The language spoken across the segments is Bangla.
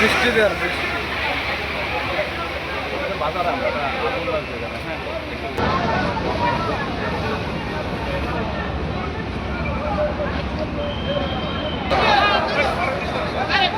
বৃষ্টি দেওয়ার বৃষ্টি। বাড়ি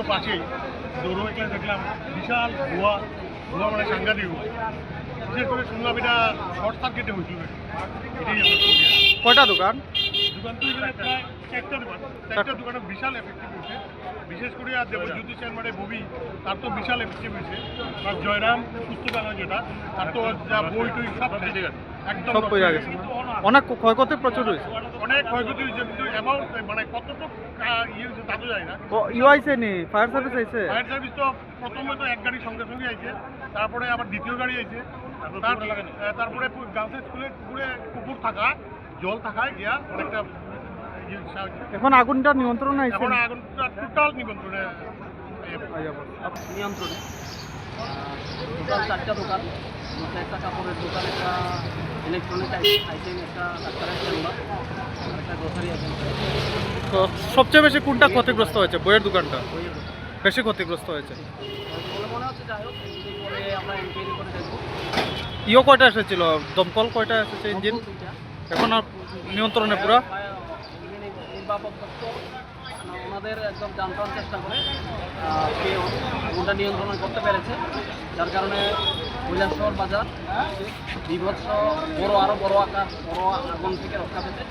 তো পাশেই দৌড়ে একলা দেখলাম বিশাল ধোয়া ধোয়া মানে সাংঘাতিক বিশেষ করে শুনলাম এটা শর্ট সার্কিটে হয়েছিল। এটাই কয়টা দোকান? দোকান তো প্রায় চারটা দোকান চারটা দোকানে বিশাল এফেক্টিভ হয়েছে। বিশেষ করে আর দেবজ্যোতি চেয়ারম্যানের ববি তার তো বিশাল এফেক্টিভ হয়েছে। আর জয়রাম পুস্তকালয় যেটা তার তো যা বই টই সব ঠিক আছে। একদম সব বইয়া গেছে। অনেক ক্ষয়ক্ষতি প্রচুর হয়েছে। অনেক ক্ষয়ক্ষতি হয়েছে কিন্তু অ্যামাউন্ট মানে কতটুকু আহ, ইয়ে হয়েছে তা তো যায় না। ইউ আইছে নি ফায়ার সার্ভিস আইছে? ফায়ার সার্ভিস তো প্রথমে তো এক গাড়ি সঙ্গে সঙ্গে আইছে তারপরে আবার দ্বিতীয় গাড়ি আইছে। তার- তারপরে গার্লস স্কুলের পুকুরে পুকুর থাকা জল থাকায় গিয়া অনেকটা এখন আগুনটা নিয়ন্ত্রণ এখন আগুনটা টোটাল নিবন্ধনে নিয়ন্ত্রণে। টোটাল চারটা দোকান। মধ্যে একটা কাপড়ের দোকান একটা ইলেকট্রনিক আইটেম একটা ডাক্তারের চেম্বার একটা গ্রোসারি আইটেম তো সবচেয়ে বেশি কোনটা ক্ষতিগ্রস্ত হয়েছে? বইয়ের দোকানটা? বেশি ক্ষতিগ্রস্ত হয়েছে। মনে হচ্ছে যাই হোক আমরা এনকোয়ারি করে দেখব। ইও কয়টা এসেছিল? দমকল কয়টা এসেছে? ইঞ্জিন এখন আর নিয়ন্ত্রণে পুরা? ইঞ্জিন ওনাদের একদম জানতাম চেষ্টা করে কেউ ওটা নিয়ন্ত্রণ করতে পেরেছে। যার কারণে কৈলাসহর বাজার, বিভৎস, বড় আরও বড় আকার, বড় আগুন থেকে রক্ষা পেতে।